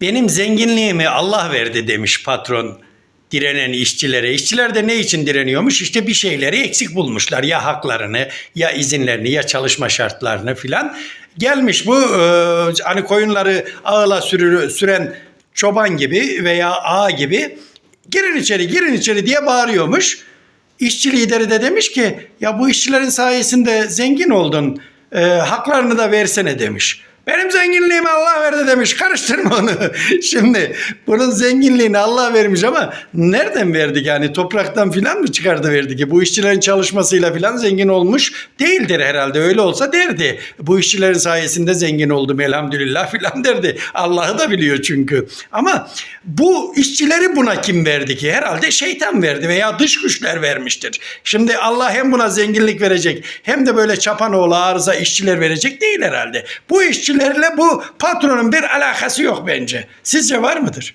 Benim zenginliğimi Allah verdi demiş patron direnen işçilere. İşçiler de ne için direniyormuş? İşte bir şeyleri eksik bulmuşlar. Ya haklarını, ya izinlerini, ya çalışma şartlarını filan. Gelmiş bu e, hani koyunları ağla sürü, süren çoban gibi veya ağa gibi girin içeri, girin içeri diye bağırıyormuş. İşçi lideri de demiş ki ya bu işçilerin sayesinde zengin oldun. e, haklarını da versene demiş. Benim zenginliğimi Allah verdi demiş. Karıştırma onu. Şimdi bunun zenginliğini Allah vermiş ama nereden verdik yani topraktan filan mı çıkardı verdi ki? Bu işçilerin çalışmasıyla filan zengin olmuş değildir herhalde. Öyle olsa derdi. Bu işçilerin sayesinde zengin oldum elhamdülillah filan derdi. Allah'ı da biliyor çünkü. Ama bu işçileri buna kim verdi ki? Herhalde şeytan verdi veya dış güçler vermiştir. Şimdi Allah hem buna zenginlik verecek hem de böyle çapanoğlu arıza işçiler verecek değil herhalde. Bu işçilerle bu patronun bir alakası yok bence. Sizce var mıdır?